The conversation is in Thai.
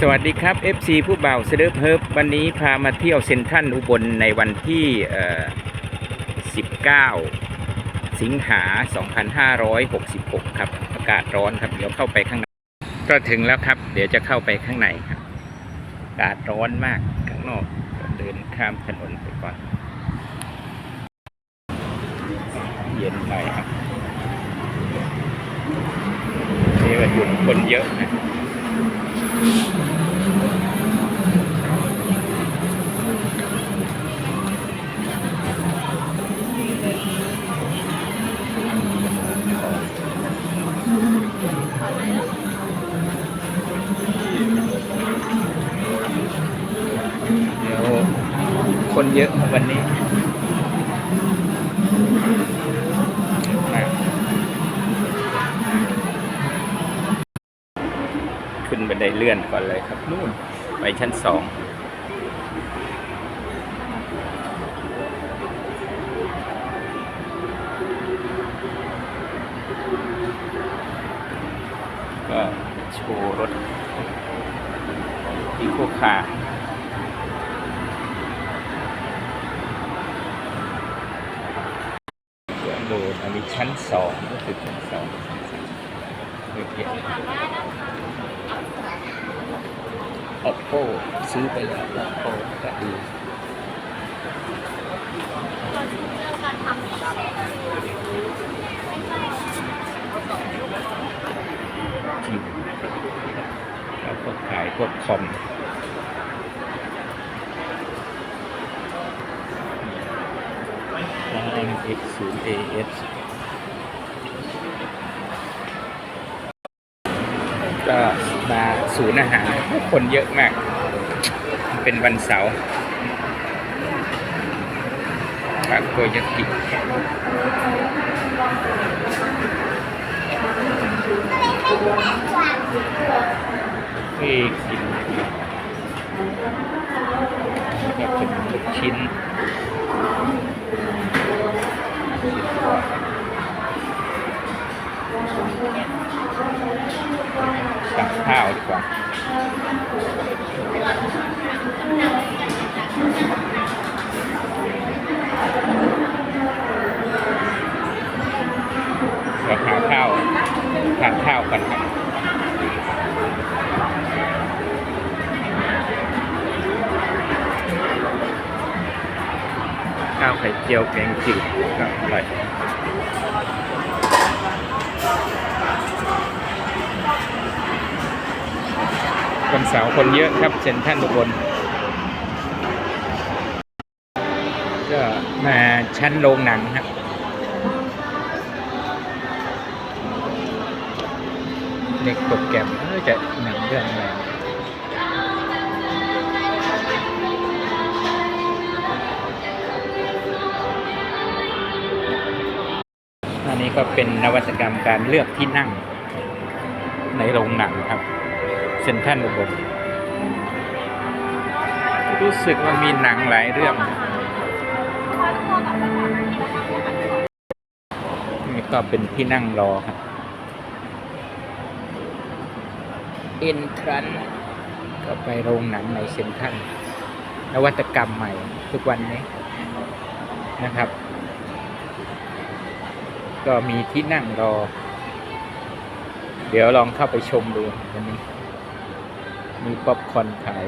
สวัสดีครับ FC ผู้บ่าวเซเลอร์เพิร์ฟวันนี้พามาเที่ยวเซ็นทรัลอุบลในวันที่ 19 สิงหา 2566 ครับ อากาศร้อนครับ เดี๋ยวเข้าไปข้างใน ก็ถึงแล้วครับ เดี๋ยวจะเข้าไปข้างในครับ อากาศร้อนมากข้างนอกเดินข้ามถนนไปก่อน เย็นหน่อยครับนี่วันหยุดคนเยอะนะ คนเยอะวันนี้ขึ้นบันไดเลื่อนก่อนเลยครับนู่นไปชั้นสองก็โชว์รถอีโคคาร์ เดี๋ยวดูอันนี้ชั้นสองก็คือชั้นสองเมื่อกี้ Oppo ซื้อไปแล้ว Oppo ก็ดีจริงแล้วก็ขายพวกคอม X 0 AS ก็มาศูนย์อาหารคนเยอะมาก เป็นวันเสาร์ทาโกยากิที่กินแล้วก็เป็นลูกชิ้น ข้าวดีกว่าเราหาข้าวทานข้าวกันครับข้าวไข่เจียวแกงจืดก็อร่อย วันเสาร์คนเยอะครับเซ็นทรัลอุบลก็มาชั้นโรงหนังครับเด็กโปรแกรมเออจะหนังเรื่องอะไรอันนี้ก็เป็นนวัตกรรมการเลือกที่นั่งในโรงหนังครับ เซ็นทรัลอุบลรู้สึกว่ามีหนังหลายเรื่อง นี่ก็เป็นที่นั่งรอครับเอ็นทรันก็ไปโรงหนังในเซ็นทรัลนวัตกรรมใหม่ทุกวันนี้นะครับ ก็มีที่นั่งรอ เดี๋ยวลองเข้าไปชมดูวันนี้ มีป๊อปคอร์นขาย